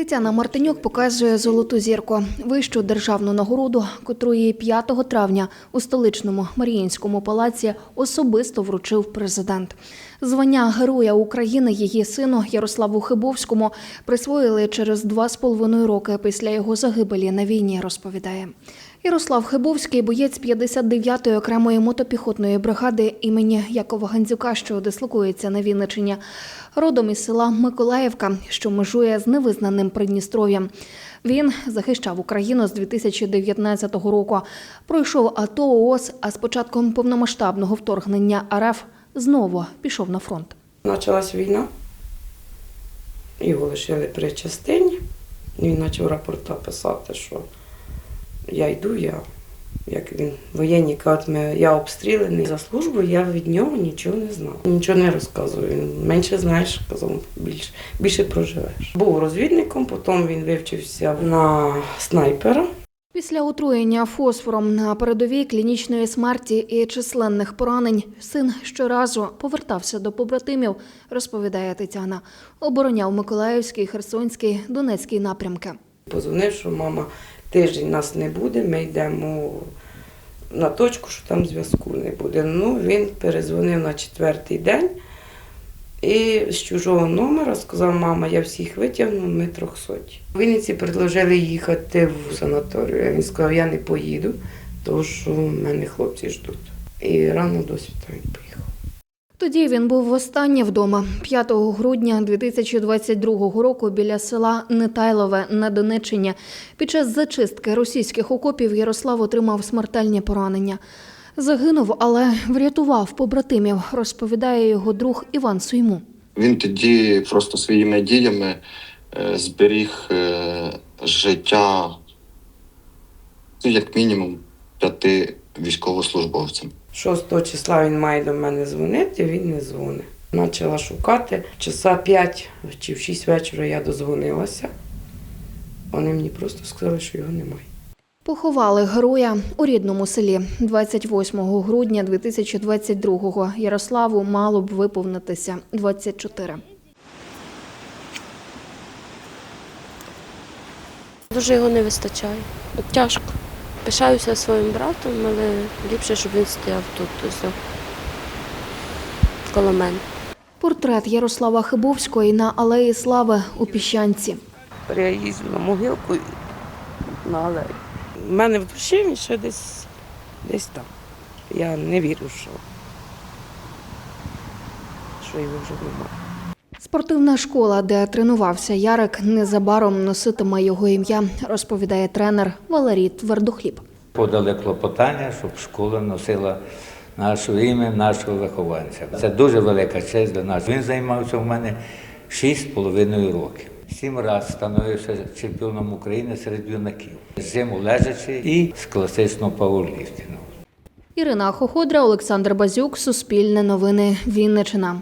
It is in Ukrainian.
Тетяна Мартинюк показує золоту зірку, вищу державну нагороду, котру їй 5 травня у столичному Маріїнському палаці особисто вручив президент. Звання Героя України її сину Ярославу Хибовському присвоїли через два з половиною роки після його загибелі на війні. Розповідає Ярослав Хибовський, боєць 59-ї окремої мотопіхотної бригади імені Якова Гандзюка, що дислокується на Вінничині, родом із села Миколаївка, що межує з невизнаним Придністров'ям. Він захищав Україну з 2019 року. Пройшов АТО ООС, а з початком повномасштабного вторгнення РФ знову пішов на фронт. Почалась війна. Його лишили при частині. Він почав рапорта писати, що я йду, я, як він воєнні кажуть, я обстріляний за службу, я від нього нічого не знав. Нічого не розказував. Він менше знаєш, казав, більше, більше проживеш. Був розвідником, потім він вивчився на снайпера. Після отруєння фосфором на передовій клінічної смерті і численних поранень син щоразу повертався до побратимів, розповідає Тетяна. Обороняв Миколаївський, Херсонський, Донецький напрямки. Позвонив, що мама, тиждень нас не буде, ми йдемо на точку, що там зв'язку не буде. Ну, він перезвонив на четвертий день і з чужого номера сказав, мама, я всіх витягну, ми трьохсоті. В Вінниці предложили їхати в санаторію. Він сказав, я не поїду, тому що мене хлопці ждуть. І рано до світа він поїхав. Тоді він був востаннє вдома 5 грудня 2022 року біля села Нетайлове на Донеччині. Під час зачистки російських окопів Ярослав отримав смертельні поранення. Загинув, але врятував побратимів, розповідає його друг Іван Суйму. Він тоді просто своїми діями е, зберіг е, життя ну, як мінімум п'яти військовослужбовцям. 6 числа він має до мене дзвонити, він не дзвонить. Почала шукати. Часа 5 чи в 6 вечора я дозвонилася. Вони мені просто сказали, що його немає. Поховали героя у рідному селі 28 грудня 2022-го. Ярославу мало б виповнитися 24. Дуже його не вистачає. Тяжко. Пишаюся своїм братом, але ліпше, щоб він стояв тут ось, коло мене. Портрет Ярослава Хибовського на Алеї Слави у Піщанці. Я їздю на могилку на алею. У мене в душі він ще десь, десь там. Я не вірю, що, що його вже немає. Спортивна школа, де тренувався Ярик, незабаром носитиме його ім'я, розповідає тренер Валерій Твердохліб. подали клопотання, щоб школа носила наше ім'я, нашого вихованця. Це дуже велика честь для нас. Він займався у мене 6,5 років. Сім разів становився чемпіоном України серед юнаків. Зиму лежачи і з класичного пауерліфтингу. Ірина Хоходра, Олександр Базюк, Суспільне новини, Вінничина.